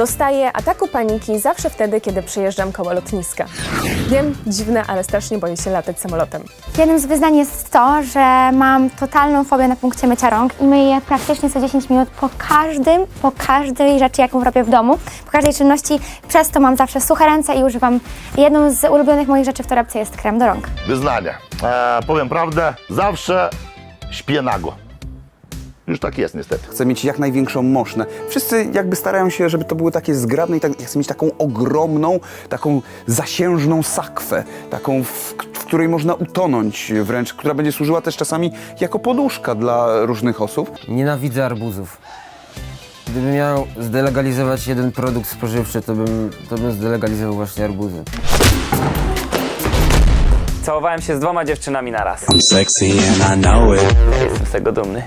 Dostaję ataku paniki zawsze wtedy, kiedy przyjeżdżam koło lotniska. Wiem, dziwne, ale strasznie boję się latać samolotem. Jednym z wyznań jest to, że mam totalną fobię na punkcie mycia rąk i myję praktycznie co 10 minut po każdym, po każdej rzeczy, jaką robię w domu, po każdej czynności. Przez to mam zawsze suche ręce i używam jedną z ulubionych moich rzeczy w torebce jest krem do rąk. Wyznania. E, powiem prawdę, zawsze śpię nago. Już tak jest niestety. Chcę mieć jak największą moszne. Wszyscy jakby starają się, żeby to było takie zgrabne i tak, ja chcę mieć taką ogromną, taką zasiężną sakwę, taką, w, w której można utonąć wręcz, która będzie służyła też czasami jako poduszka dla różnych osób. Nienawidzę arbuzów. Gdybym miał zdelegalizować jeden produkt spożywczy, to bym, to bym zdelegalizował właśnie arbuzy. Całowałem się z dwoma dziewczynami na raz. I'm sexy and I know it. Jestem z tego dumny.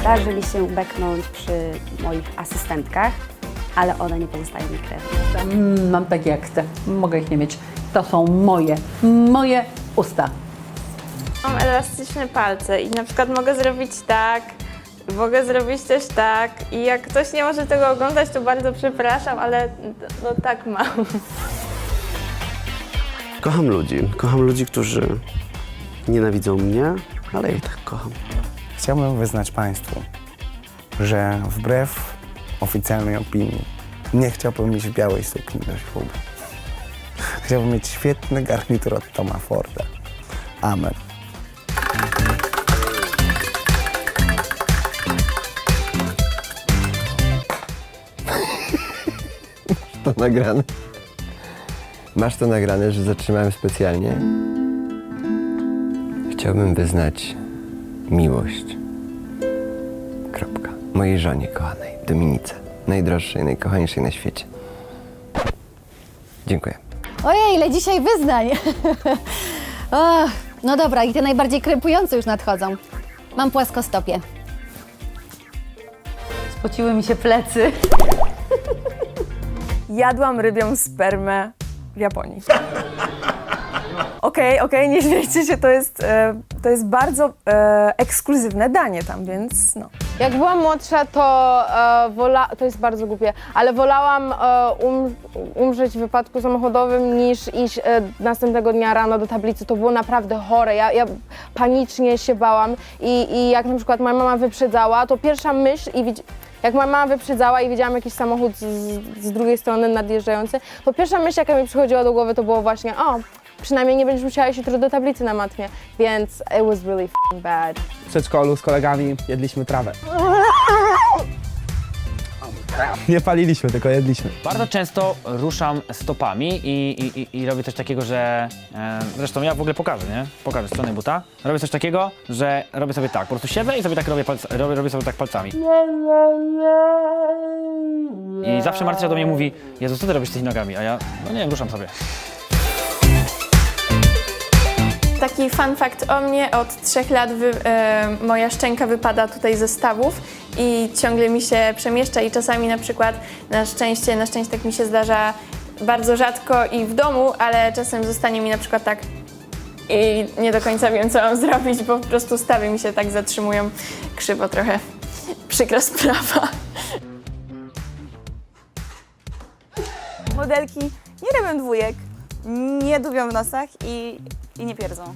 Zdarzyli się beknąć przy moich asystentkach, ale one nie pozostają mi krewne. Mam takie jak chcę, mogę ich nie mieć. To są moje, moje usta. Mam elastyczne palce i na przykład mogę zrobić tak, mogę zrobić też tak i jak ktoś nie może tego oglądać, to bardzo przepraszam, ale no tak mam. Kocham ludzi. Kocham ludzi, którzy nienawidzą mnie, ale ja ich tak kocham. Chciałbym wyznać Państwu, że wbrew oficjalnej opinii nie chciałbym mieć białej sukni do ślubu. Chciałbym mieć świetny garnitur od Toma Forda. Amen. To nagrane. Masz to nagrane, że zatrzymałem specjalnie? Chciałbym wyznać miłość. Mojej żonie kochanej, Dominice. Najdroższej, najkochańszej na świecie. Dziękuję. Ojej, ile dzisiaj wyznań. o, no dobra, i te najbardziej krępujące już nadchodzą. Mam płaskostopie. Spociły mi się plecy. Jadłam rybią spermę w Japonii. Okej, okej, nie śmiejcie się, to jest, e, to jest bardzo e, ekskluzywne danie tam, więc no. Jak byłam młodsza, to e, wola, to jest bardzo głupie, ale wolałam e, um, umrzeć w wypadku samochodowym niż iść e, następnego dnia rano do tablicy. To było naprawdę chore. Ja, ja panicznie się bałam i, i jak na przykład moja mama wyprzedzała, to pierwsza myśl i widz... jak moja mama wyprzedzała i widziałam jakiś samochód z, z drugiej strony nadjeżdżający, to pierwsza myśl, jaka mi przychodziła do głowy, to było właśnie, o, przynajmniej nie będziesz musiała iść jutro do tablicy na matmie, więc it was really f***ing bad. W przedszkolu z kolegami jedliśmy trawę. Nie paliliśmy, tylko jedliśmy. Bardzo często ruszam stopami i, i, i, i robię coś takiego, że... E, zresztą ja w ogóle pokażę, nie? Pokażę stronę buta. Robię coś takiego, że robię sobie tak. Po prostu siedzę i sobie tak robię, palc, robię, robię sobie tak palcami. I zawsze Marcia do mnie mówi, Jezu, co ty robisz z tymi nogami? A ja, no nie wiem, ruszam sobie. Taki fun fact o mnie, od trzech lat wy, e, moja szczęka wypada tutaj ze stawów i ciągle mi się przemieszcza i czasami na przykład na szczęście, na szczęście tak mi się zdarza bardzo rzadko i w domu, ale czasem zostanie mi na przykład tak i nie do końca wiem co mam zrobić, bo po prostu stawy mi się tak zatrzymują krzywo trochę. Przykra sprawa. Modelki nie robią dwójek, nie dubią w nosach i, i nie pierdzą.